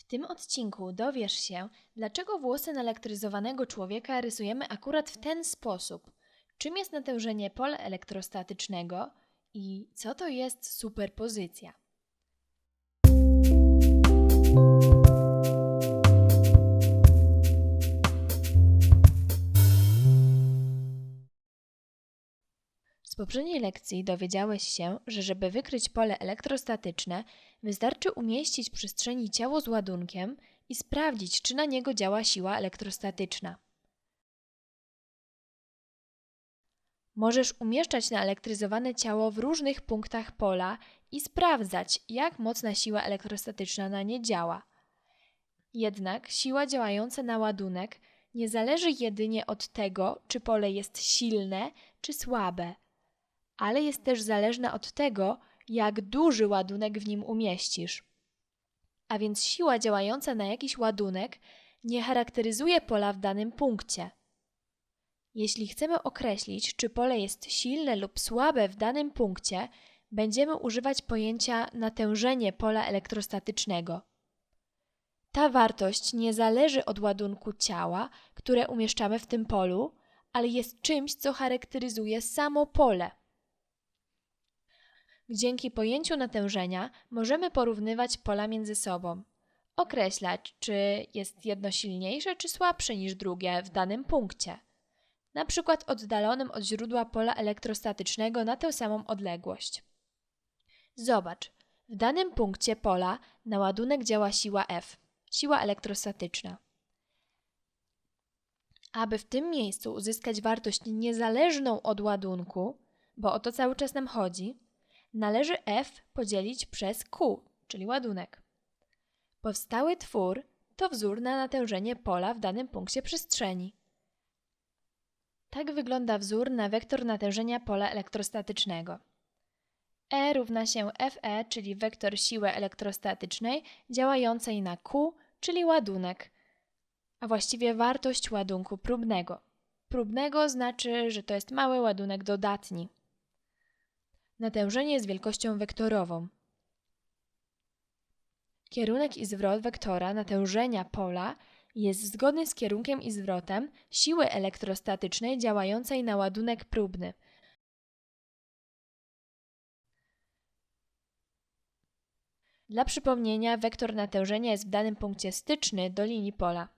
W tym odcinku dowiesz się, dlaczego włosy naelektryzowanego człowieka rysujemy akurat w ten sposób, czym jest natężenie pola elektrostatycznego i co to jest superpozycja. Poprzedniej lekcji dowiedziałeś się, że żeby wykryć pole elektrostatyczne, wystarczy umieścić w przestrzeni ciało z ładunkiem i sprawdzić, czy na niego działa siła elektrostatyczna. Możesz umieszczać naelektryzowane ciało w różnych punktach pola i sprawdzać, jak mocna siła elektrostatyczna na nie działa. Jednak siła działająca na ładunek nie zależy jedynie od tego, czy pole jest silne czy słabe, ale jest też zależna od tego, jak duży ładunek w nim umieścisz. A więc siła działająca na jakiś ładunek nie charakteryzuje pola w danym punkcie. Jeśli chcemy określić, czy pole jest silne lub słabe w danym punkcie, będziemy używać pojęcia natężenie pola elektrostatycznego. Ta wartość nie zależy od ładunku ciała, które umieszczamy w tym polu, ale jest czymś, co charakteryzuje samo pole. Dzięki pojęciu natężenia możemy porównywać pola między sobą, określać, czy jest jedno silniejsze czy słabsze niż drugie w danym punkcie, na przykład oddalonym od źródła pola elektrostatycznego na tę samą odległość. Zobacz, w danym punkcie pola na ładunek działa siła F, siła elektrostatyczna. Aby w tym miejscu uzyskać wartość niezależną od ładunku, bo o to cały czas nam chodzi, należy F podzielić przez Q, czyli ładunek. Powstały twór to wzór na natężenie pola w danym punkcie przestrzeni. Tak wygląda wzór na wektor natężenia pola elektrostatycznego. E równa się Fe, czyli wektor siły elektrostatycznej działającej na Q, czyli ładunek, a właściwie wartość ładunku próbnego. Próbnego znaczy, że to jest mały ładunek dodatni. Natężenie jest wielkością wektorową. Kierunek i zwrot wektora natężenia pola jest zgodny z kierunkiem i zwrotem siły elektrostatycznej działającej na ładunek próbny. Dla przypomnienia, wektor natężenia jest w danym punkcie styczny do linii pola.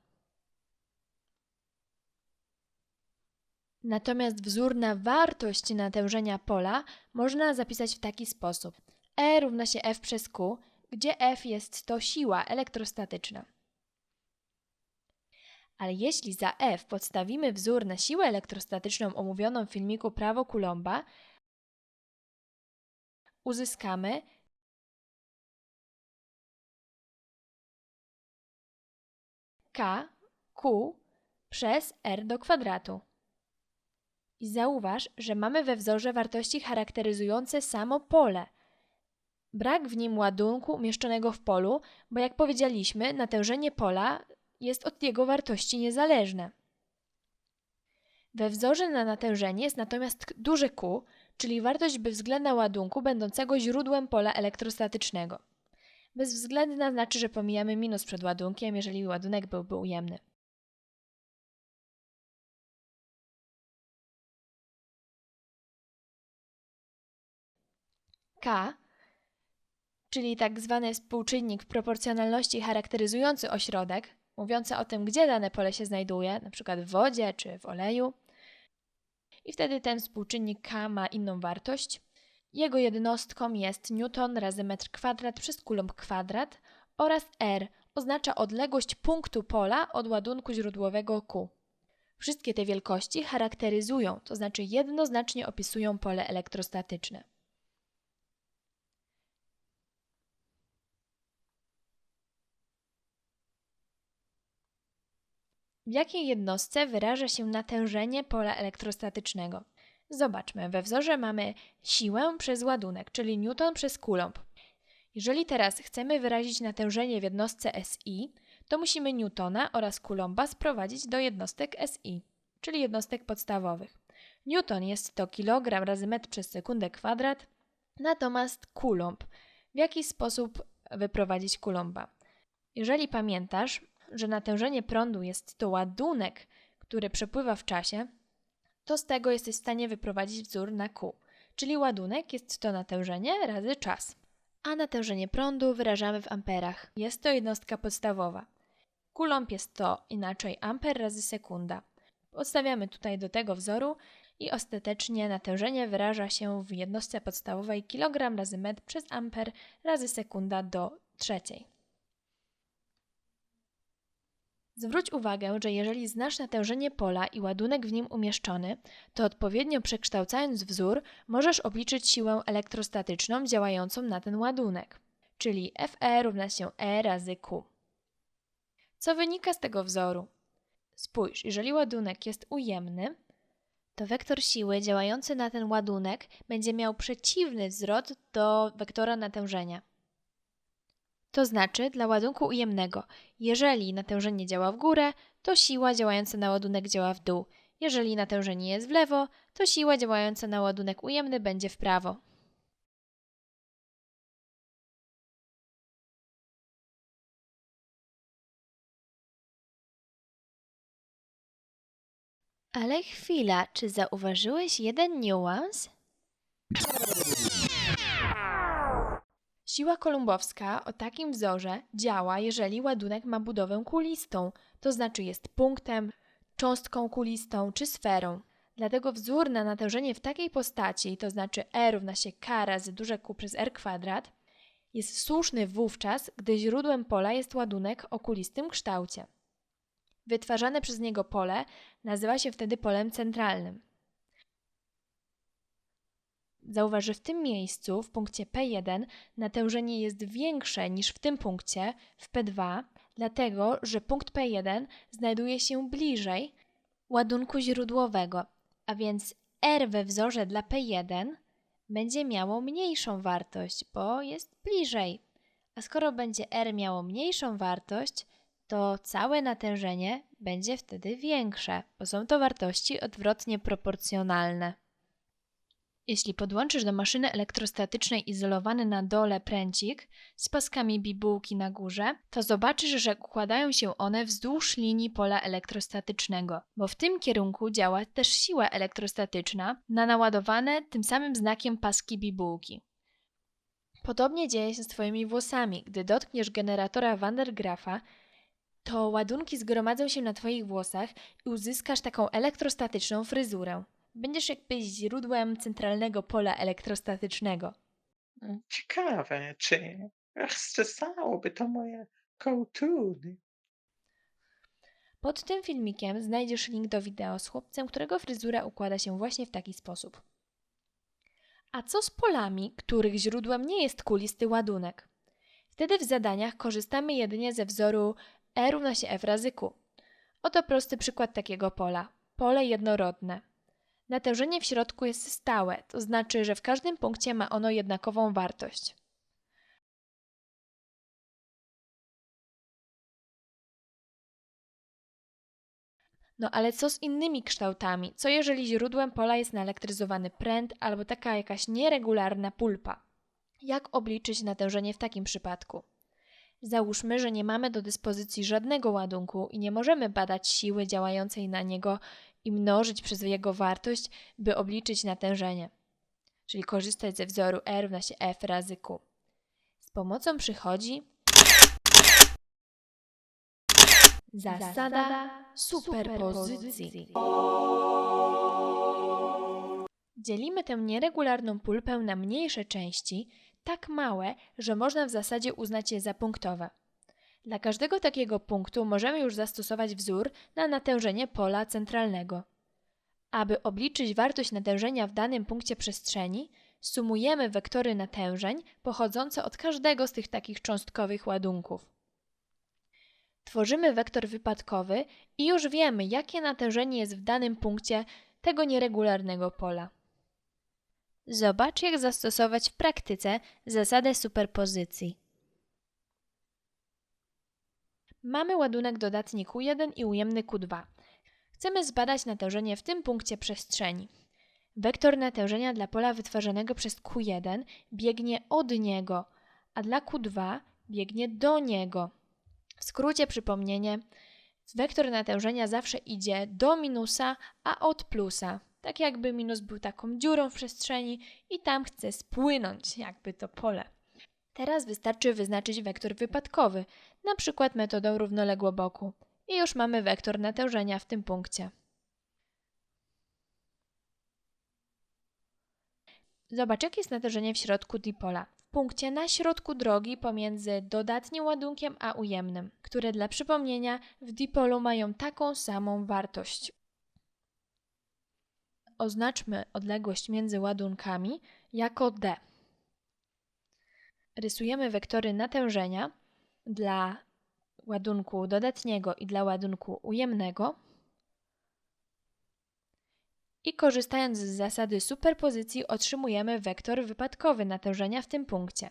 Natomiast wzór na wartość natężenia pola można zapisać w taki sposób. E równa się F przez Q, gdzie F jest to siła elektrostatyczna. Ale jeśli za F podstawimy wzór na siłę elektrostatyczną omówioną w filmiku prawo Coulomba, uzyskamy K Q przez R do kwadratu. I zauważ, że mamy we wzorze wartości charakteryzujące samo pole. Brak w nim ładunku umieszczonego w polu, bo jak powiedzieliśmy, natężenie pola jest od jego wartości niezależne. We wzorze na natężenie jest natomiast duże Q, czyli wartość bezwzględna ładunku będącego źródłem pola elektrostatycznego. Bezwzględna znaczy, że pomijamy minus przed ładunkiem, jeżeli ładunek byłby ujemny. K, czyli tak zwany współczynnik proporcjonalności charakteryzujący ośrodek, mówiący o tym, gdzie dane pole się znajduje, np. w wodzie czy w oleju. I wtedy ten współczynnik K ma inną wartość. Jego jednostką jest newton razy metr kwadrat przez coulomb kwadrat oraz R oznacza odległość punktu pola od ładunku źródłowego Q. Wszystkie te wielkości charakteryzują, to znaczy jednoznacznie opisują pole elektrostatyczne. W jakiej jednostce wyraża się natężenie pola elektrostatycznego? Zobaczmy, we wzorze mamy siłę przez ładunek, czyli newton przez coulomb. Jeżeli teraz chcemy wyrazić natężenie w jednostce SI, to musimy newtona oraz coulomba sprowadzić do jednostek SI, czyli jednostek podstawowych. Newton jest to kilogram razy metr przez sekundę kwadrat, natomiast coulomb. W jaki sposób wyprowadzić coulomba? Jeżeli pamiętasz, że natężenie prądu jest to ładunek, który przepływa w czasie, to z tego jesteś w stanie wyprowadzić wzór na Q, czyli ładunek jest to natężenie razy czas. A natężenie prądu wyrażamy w amperach. Jest to jednostka podstawowa. Kulomb jest to inaczej amper razy sekunda. Podstawiamy tutaj do tego wzoru i ostatecznie natężenie wyraża się w jednostce podstawowej kg razy metr przez amper razy sekunda do trzeciej. Zwróć uwagę, że jeżeli znasz natężenie pola i ładunek w nim umieszczony, to odpowiednio przekształcając wzór, możesz obliczyć siłę elektrostatyczną działającą na ten ładunek, czyli Fe równa się E razy Q. Co wynika z tego wzoru? Spójrz, jeżeli ładunek jest ujemny, to wektor siły działający na ten ładunek będzie miał przeciwny zwrot do wektora natężenia. To znaczy, dla ładunku ujemnego, jeżeli natężenie działa w górę, to siła działająca na ładunek działa w dół. Jeżeli natężenie jest w lewo, to siła działająca na ładunek ujemny będzie w prawo. Ale chwila, czy zauważyłeś jeden niuans? Siła kolumbowska o takim wzorze działa, jeżeli ładunek ma budowę kulistą, to znaczy jest punktem, cząstką kulistą czy sferą. Dlatego wzór na natężenie w takiej postaci, to znaczy E równa się K razy duże Q przez R kwadrat, jest słuszny wówczas, gdy źródłem pola jest ładunek o kulistym kształcie. Wytwarzane przez niego pole nazywa się wtedy polem centralnym. Zauważ, że w tym miejscu, w punkcie P1, natężenie jest większe niż w tym punkcie, w P2, dlatego że punkt P1 znajduje się bliżej ładunku źródłowego, a więc R we wzorze dla P1 będzie miało mniejszą wartość, bo jest bliżej. A skoro będzie R miało mniejszą wartość, to całe natężenie będzie wtedy większe, bo są to wartości odwrotnie proporcjonalne. Jeśli podłączysz do maszyny elektrostatycznej izolowany na dole pręcik z paskami bibułki na górze, to zobaczysz, że układają się one wzdłuż linii pola elektrostatycznego, bo w tym kierunku działa też siła elektrostatyczna na naładowane tym samym znakiem paski bibułki. Podobnie dzieje się z Twoimi włosami. Gdy dotkniesz generatora Van der Graafa, to ładunki zgromadzą się na Twoich włosach i uzyskasz taką elektrostatyczną fryzurę. Będziesz jakbyś źródłem centralnego pola elektrostatycznego. Mm, Ciekawe, czy rozczesałoby to moje kołtuny. Pod tym filmikiem znajdziesz link do wideo z chłopcem, którego fryzura układa się właśnie w taki sposób. A co z polami, których źródłem nie jest kulisty ładunek? Wtedy w zadaniach korzystamy jedynie ze wzoru E równa się F razy Q. Oto prosty przykład takiego pola. Pole jednorodne. Natężenie w środku jest stałe, to znaczy, że w każdym punkcie ma ono jednakową wartość. No ale co z innymi kształtami? Co jeżeli źródłem pola jest naelektryzowany pręt albo taka jakaś nieregularna pulpa? Jak obliczyć natężenie w takim przypadku? Załóżmy, że nie mamy do dyspozycji żadnego ładunku i nie możemy badać siły działającej na niego i mnożyć przez jego wartość, by obliczyć natężenie. Czyli korzystać ze wzoru R równa się F razy Q. Z pomocą przychodzi zasada superpozycji. Dzielimy tę nieregularną pulpę na mniejsze części, tak małe, że można w zasadzie uznać je za punktowe. Dla każdego takiego punktu możemy już zastosować wzór na natężenie pola centralnego. Aby obliczyć wartość natężenia w danym punkcie przestrzeni, sumujemy wektory natężeń pochodzące od każdego z tych takich cząstkowych ładunków. Tworzymy wektor wypadkowy i już wiemy, jakie natężenie jest w danym punkcie tego nieregularnego pola. Zobacz, jak zastosować w praktyce zasadę superpozycji. Mamy ładunek dodatni Q1 i ujemny Q2. Chcemy zbadać natężenie w tym punkcie przestrzeni. Wektor natężenia dla pola wytwarzanego przez Q1 biegnie od niego, a dla Q2 biegnie do niego. skrócie przypomnienie, wektor natężenia zawsze idzie do minusa, a od plusa. Tak jakby minus był taką dziurą w przestrzeni i tam chce spłynąć jakby to pole. Teraz wystarczy wyznaczyć wektor wypadkowy, na przykład metodą równoległoboku. I już mamy wektor natężenia w tym punkcie. Zobacz, jakie jest natężenie w środku dipola. W punkcie na środku drogi pomiędzy dodatnim ładunkiem a ujemnym, które dla przypomnienia w dipolu mają taką samą wartość. Oznaczmy odległość między ładunkami jako d. Rysujemy wektory natężenia dla ładunku dodatniego i dla ładunku ujemnego. I korzystając z zasady superpozycji otrzymujemy wektor wypadkowy natężenia w tym punkcie.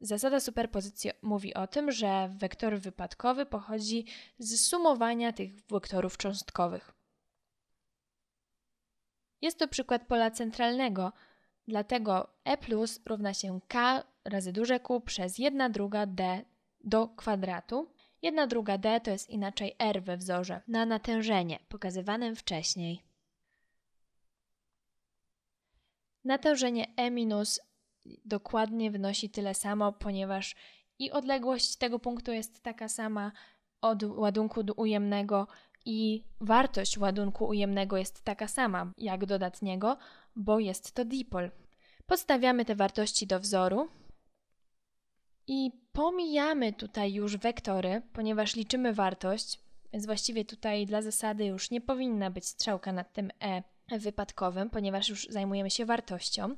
Zasada superpozycji mówi o tym, że wektor wypadkowy pochodzi z sumowania tych wektorów cząstkowych. Jest to przykład pola centralnego, dlatego E plus równa się K razy duże Q przez 1 druga D do kwadratu. 1 druga D to jest inaczej R we wzorze na natężenie pokazywanym wcześniej. Natężenie E minus dokładnie wynosi tyle samo, ponieważ i odległość tego punktu jest taka sama od ładunku ujemnego i wartość ładunku ujemnego jest taka sama jak dodatniego, bo jest to dipol. Podstawiamy te wartości do wzoru i pomijamy tutaj już wektory, ponieważ liczymy wartość, więc właściwie tutaj dla zasady już nie powinna być strzałka nad tym e wypadkowym, ponieważ już zajmujemy się wartością.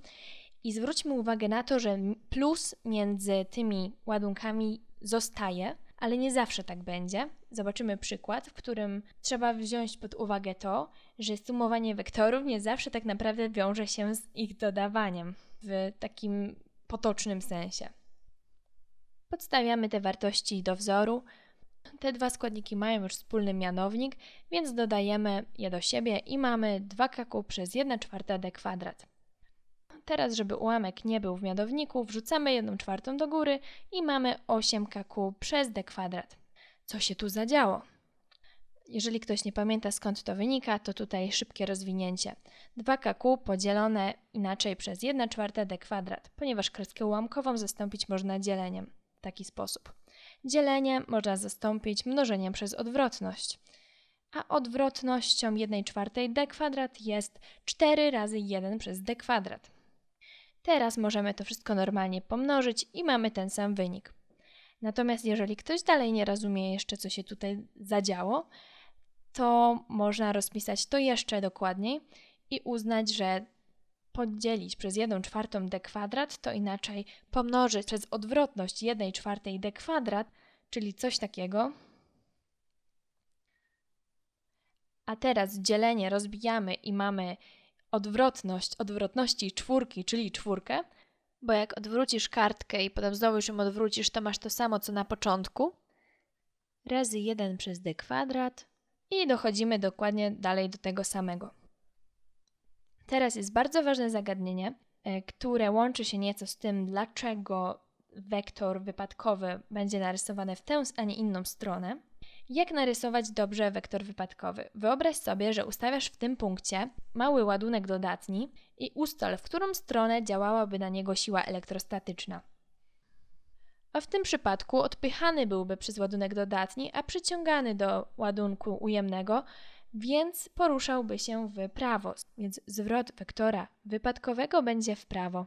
I zwróćmy uwagę na to, że plus między tymi ładunkami zostaje, ale nie zawsze tak będzie. Zobaczymy przykład, w którym trzeba wziąć pod uwagę to, że sumowanie wektorów nie zawsze tak naprawdę wiąże się z ich dodawaniem w takim potocznym sensie. Podstawiamy te wartości do wzoru. Te dwa składniki mają już wspólny mianownik, więc dodajemy je do siebie i mamy 2kq przez 1 czwarta d kwadrat. Teraz, żeby ułamek nie był w mianowniku, wrzucamy 1 czwartą do góry i mamy 8kq przez d kwadrat. Co się tu zadziało? Jeżeli ktoś nie pamięta skąd to wynika, to tutaj szybkie rozwinięcie. 2kq podzielone inaczej przez 1 czwarta d kwadrat, ponieważ kreskę ułamkową zastąpić można dzieleniem w taki sposób. Dzielenie można zastąpić mnożeniem przez odwrotność. A odwrotnością 1 czwartej d kwadrat jest 4 razy 1 przez d kwadrat. Teraz możemy to wszystko normalnie pomnożyć i mamy ten sam wynik. Natomiast jeżeli ktoś dalej nie rozumie jeszcze, co się tutaj zadziało, to można rozpisać to jeszcze dokładniej i uznać, że podzielić przez 1 czwartą d kwadrat to inaczej pomnożyć przez odwrotność 1 czwartej d kwadrat, czyli coś takiego. A teraz dzielenie rozbijamy i mamy odwrotność odwrotności czwórki, czyli czwórkę, bo jak odwrócisz kartkę i potem znowu ją odwrócisz, to masz to samo co na początku. Razy 1 przez d kwadrat i dochodzimy dokładnie dalej do tego samego. Teraz jest bardzo ważne zagadnienie, e, które łączy się nieco z tym, dlaczego wektor wypadkowy będzie narysowany w tę, a nie inną stronę. Jak narysować dobrze wektor wypadkowy? Wyobraź sobie, że ustawiasz w tym punkcie mały ładunek dodatni i ustal, w którą stronę działałaby na niego siła elektrostatyczna. A w tym przypadku odpychany byłby przez ładunek dodatni, a przyciągany do ładunku ujemnego, więc poruszałby się w prawo, więc zwrot wektora wypadkowego będzie w prawo.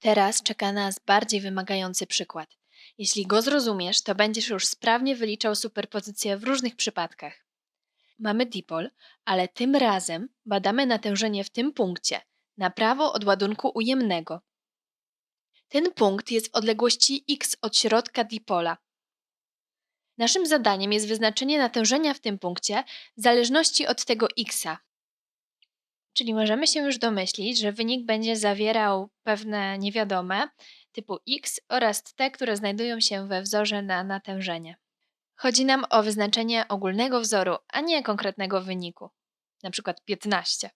Teraz czeka nas bardziej wymagający przykład. Jeśli go zrozumiesz, to będziesz już sprawnie wyliczał superpozycję w różnych przypadkach. Mamy dipol, ale tym razem badamy natężenie w tym punkcie, na prawo od ładunku ujemnego. Ten punkt jest w odległości x od środka dipola. Naszym zadaniem jest wyznaczenie natężenia w tym punkcie w zależności od tego xa. Czyli możemy się już domyślić, że wynik będzie zawierał pewne niewiadome typu x oraz te, które znajdują się we wzorze na natężenie. Chodzi nam o wyznaczenie ogólnego wzoru, a nie konkretnego wyniku, np. 15.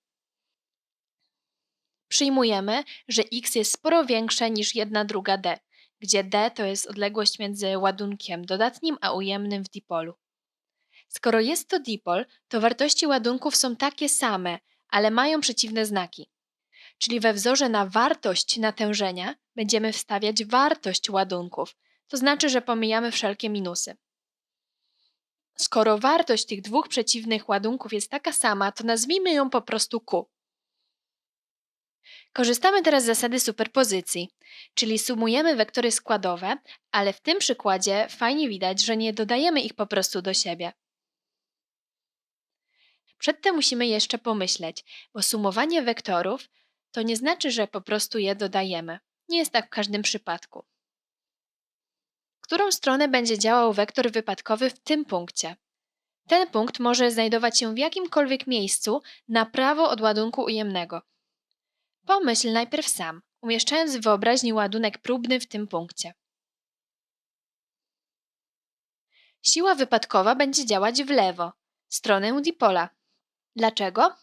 Przyjmujemy, że x jest sporo większe niż 1 druga d, gdzie d to jest odległość między ładunkiem dodatnim a ujemnym w dipolu. Skoro jest to dipol, to wartości ładunków są takie same, ale mają przeciwne znaki. Czyli we wzorze na wartość natężenia będziemy wstawiać wartość ładunków, to znaczy, że pomijamy wszelkie minusy. Skoro wartość tych dwóch przeciwnych ładunków jest taka sama, to nazwijmy ją po prostu Q. Korzystamy teraz z zasady superpozycji, czyli sumujemy wektory składowe, ale w tym przykładzie fajnie widać, że nie dodajemy ich po prostu do siebie. Przedtem musimy jeszcze pomyśleć, bo sumowanie wektorów to nie znaczy, że po prostu je dodajemy. Nie jest tak w każdym przypadku. Którą stronę będzie działał wektor wypadkowy w tym punkcie? Ten punkt może znajdować się w jakimkolwiek miejscu na prawo od ładunku ujemnego. Pomyśl najpierw sam, umieszczając w wyobraźni ładunek próbny w tym punkcie. Siła wypadkowa będzie działać w lewo, stronę dipola. Dlaczego?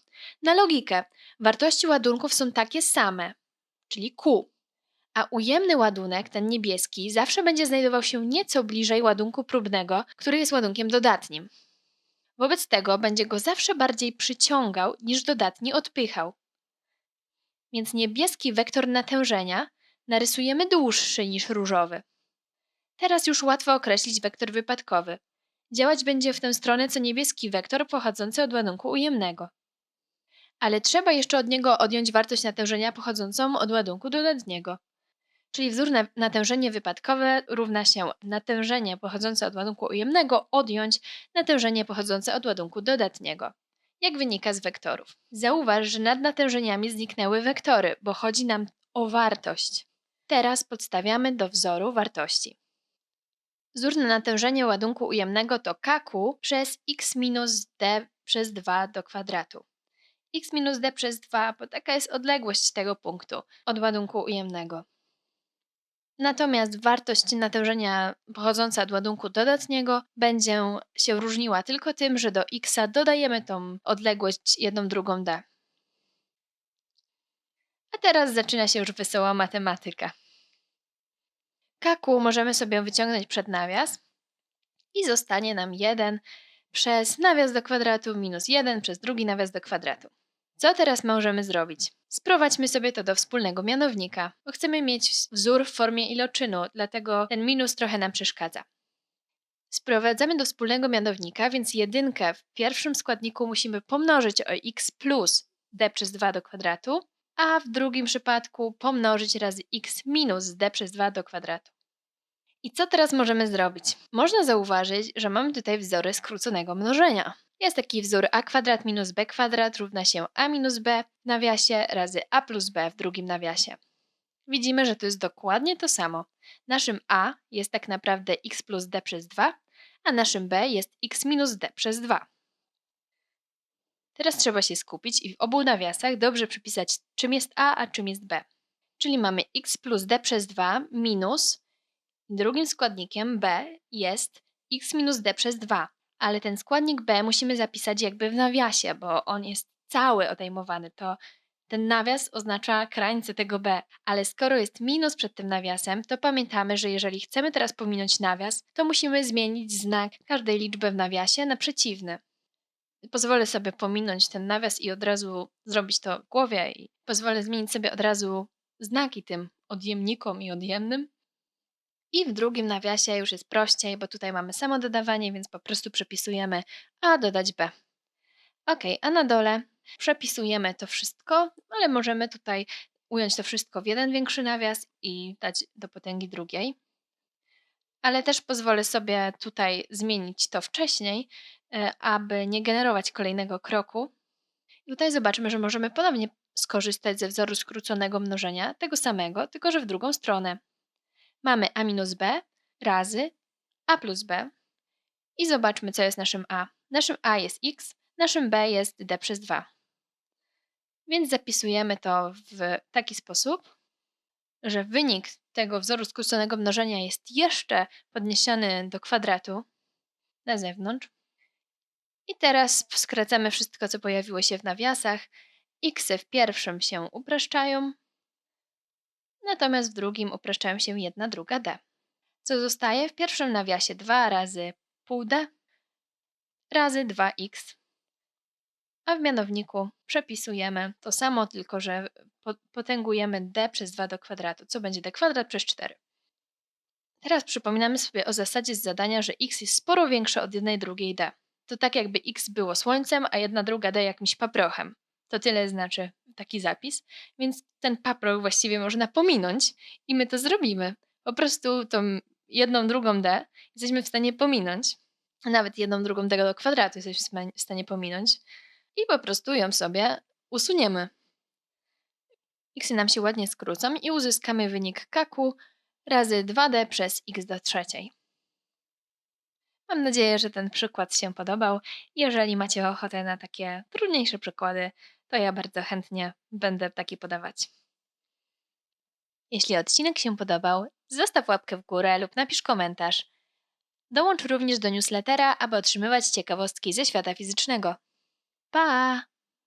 Na logikę. Wartości ładunków są takie same, czyli Q. A ujemny ładunek, ten niebieski, zawsze będzie znajdował się nieco bliżej ładunku próbnego, który jest ładunkiem dodatnim. Wobec tego będzie go zawsze bardziej przyciągał niż dodatni odpychał. Więc niebieski wektor natężenia narysujemy dłuższy niż różowy. Teraz już łatwo określić wektor wypadkowy. Działać będzie w tę stronę co niebieski wektor pochodzący od ładunku ujemnego. Ale trzeba jeszcze od niego odjąć wartość natężenia pochodzącą od ładunku dodatniego. Czyli wzór na natężenie wypadkowe równa się natężenie pochodzące od ładunku ujemnego odjąć natężenie pochodzące od ładunku dodatniego. Jak wynika z wektorów. Zauważ, że nad natężeniami zniknęły wektory, bo chodzi nam o wartość. Teraz podstawiamy do wzoru wartości. Wzór na natężenie ładunku ujemnego to kq przez x minus d przez 2 do kwadratu. X minus d przez 2, bo taka jest odległość tego punktu od ładunku ujemnego. Natomiast wartość natężenia pochodząca od ładunku dodatniego będzie się różniła tylko tym, że do x dodajemy tą odległość jedną drugą d. A teraz zaczyna się już wesoła matematyka. Kaku możemy sobie wyciągnąć przed nawias i zostanie nam 1 przez nawias do kwadratu minus 1 przez drugi nawias do kwadratu. Co teraz możemy zrobić? Sprowadźmy sobie to do wspólnego mianownika, bo chcemy mieć wzór w formie iloczynu, dlatego ten minus trochę nam przeszkadza. Sprowadzamy do wspólnego mianownika, więc jedynkę w pierwszym składniku musimy pomnożyć o x plus d przez 2 do kwadratu, a w drugim przypadku pomnożyć razy x minus d przez 2 do kwadratu. I co teraz możemy zrobić? Można zauważyć, że mamy tutaj wzory skróconego mnożenia. Jest taki wzór a kwadrat minus b kwadrat równa się a minus b w nawiasie razy a plus b w drugim nawiasie. Widzimy, że to jest dokładnie to samo. Naszym a jest tak naprawdę x plus d przez 2, a naszym b jest x minus d przez 2. Teraz trzeba się skupić i w obu nawiasach dobrze przypisać, czym jest a, a czym jest b. Czyli mamy x plus d przez 2 minus drugim składnikiem b jest x minus d przez 2 ale ten składnik B musimy zapisać jakby w nawiasie, bo on jest cały odejmowany. To ten nawias oznacza krańce tego B, ale skoro jest minus przed tym nawiasem, to pamiętamy, że jeżeli chcemy teraz pominąć nawias, to musimy zmienić znak każdej liczby w nawiasie na przeciwny. Pozwolę sobie pominąć ten nawias i od razu zrobić to w głowie i pozwolę zmienić sobie od razu znaki tym odjemnikom i odjemnym. I w drugim nawiasie już jest prościej, bo tutaj mamy samo dodawanie, więc po prostu przepisujemy A dodać B. Ok, a na dole przepisujemy to wszystko, ale możemy tutaj ująć to wszystko w jeden większy nawias i dać do potęgi drugiej. Ale też pozwolę sobie tutaj zmienić to wcześniej, e, aby nie generować kolejnego kroku. I tutaj zobaczmy, że możemy ponownie skorzystać ze wzoru skróconego mnożenia, tego samego, tylko że w drugą stronę mamy a minus b razy a plus b i zobaczmy, co jest naszym a. Naszym a jest x, naszym b jest d przez 2. Więc zapisujemy to w taki sposób, że wynik tego wzoru skróconego mnożenia jest jeszcze podniesiony do kwadratu na zewnątrz. I teraz skracamy wszystko, co pojawiło się w nawiasach. X w pierwszym się upraszczają, natomiast w drugim upraszczają się 1 druga d. Co zostaje? W pierwszym nawiasie 2 razy pół d razy 2x, a w mianowniku przepisujemy to samo, tylko że po- potęgujemy d przez 2 do kwadratu, co będzie d kwadrat przez 4. Teraz przypominamy sobie o zasadzie z zadania, że x jest sporo większe od 1 drugiej d. To tak jakby x było słońcem, a 1 druga d jakimś paprochem. To tyle znaczy taki zapis, więc ten paproch właściwie można pominąć i my to zrobimy. Po prostu tą jedną drugą d jesteśmy w stanie pominąć, nawet jedną drugą d do kwadratu jesteśmy w stanie pominąć i po prostu ją sobie usuniemy. X nam się ładnie skrócą i uzyskamy wynik kaku razy 2d przez x do trzeciej. Mam nadzieję, że ten przykład się podobał. Jeżeli macie ochotę na takie trudniejsze przykłady, to ja bardzo chętnie będę taki podawać. Jeśli odcinek się podobał, zostaw łapkę w górę lub napisz komentarz. Dołącz również do newslettera, aby otrzymywać ciekawostki ze świata fizycznego. Pa!